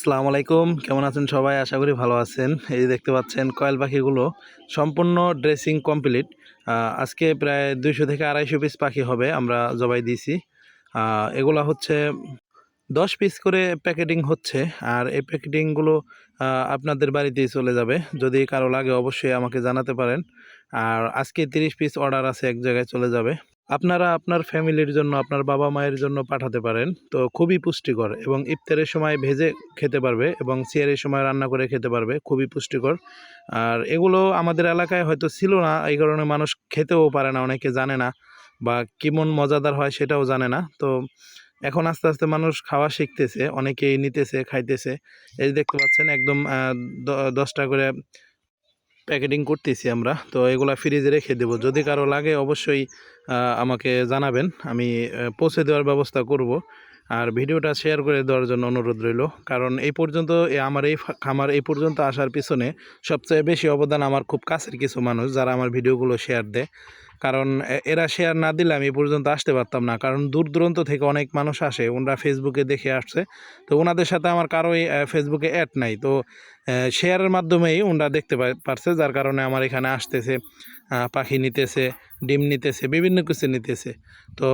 আসসালামু আলাইকুম। কেমন আছেন সবাই? আশা করি ভালো আছেন। এই দেখতে পাচ্ছেন কয়েল পাখিগুলো সম্পূর্ণ ড্রেসিং কমপ্লিট। আজকে প্রায় দুইশো থেকে আড়াইশো পিস পাখি হবে আমরা জবাই দিয়েছি। এগুলা হচ্ছে দশ পিস করে প্যাকেটিং হচ্ছে। আর এই প্যাকেটিংগুলো আপনাদের বাড়িতেই চলে যাবে। যদি কারও লাগে অবশ্যই আমাকে জানাতে পারেন। আর আজকে তিরিশ পিস অর্ডার আছে, এক জায়গায় চলে যাবে। আপনারা আপনার ফ্যামিলির জন্য, আপনার বাবা মায়ের জন্য পাঠাতে পারেন। তো খুবই পুষ্টিকর এবং ইফতারের সময় ভেজে খেতে পারবে এবং সিয়ারের সময় রান্না করে খেতে পারবে। খুবই পুষ্টিকর। আর এগুলো আমাদের এলাকায় হয়তো ছিল না, এই কারণে মানুষ খেতেও পারে না, অনেকে জানে না বা কেমন মজাদার হয় সেটাও জানে না। তো এখন আস্তে আস্তে মানুষ খাওয়া শিখতেছে, অনেকেই নিতেছে, খাইতেছে। এই দেখতে পাচ্ছেন, একদম দশটা করে প্যাকেটিং করতেছি আমরা। তো এগুলা ফ্রিজে রেখে দেবো। যদি কারও লাগে অবশ্যই আমাকে জানাবেন। আমি পৌঁছে দেওয়ার ব্যবস্থা করব। আর ভিডিওটা শেয়ার করে দেওয়ার জন্য অনুরোধ রইল। কারণ এই পর্যন্ত আমার এই খামার এই পর্যন্ত আসার পিছনে সবচেয়ে বেশি অবদান আমার খুব কাছের কিছু মানুষ, যারা আমার ভিডিওগুলো শেয়ার দেয়। কারণ এরা শেয়ার না দিলে আমি পর্যন্ত আসতে পারতাম না। কারণ দূর দূরান্ত থেকে অনেক মানুষ আসে, ওনারা ফেসবুকে দেখে আসছে। তো ওনাদের সাথে আমার কারোই ফেসবুকে অ্যাড নাই। তো শেয়ারের মাধ্যমেই ওনারা দেখতে পারছে, যার কারণে আমার এখানে আসতেছে পাখি নিতেছে, ডিম নিতেছে, বিভিন্ন কিছু নিতেছে। তো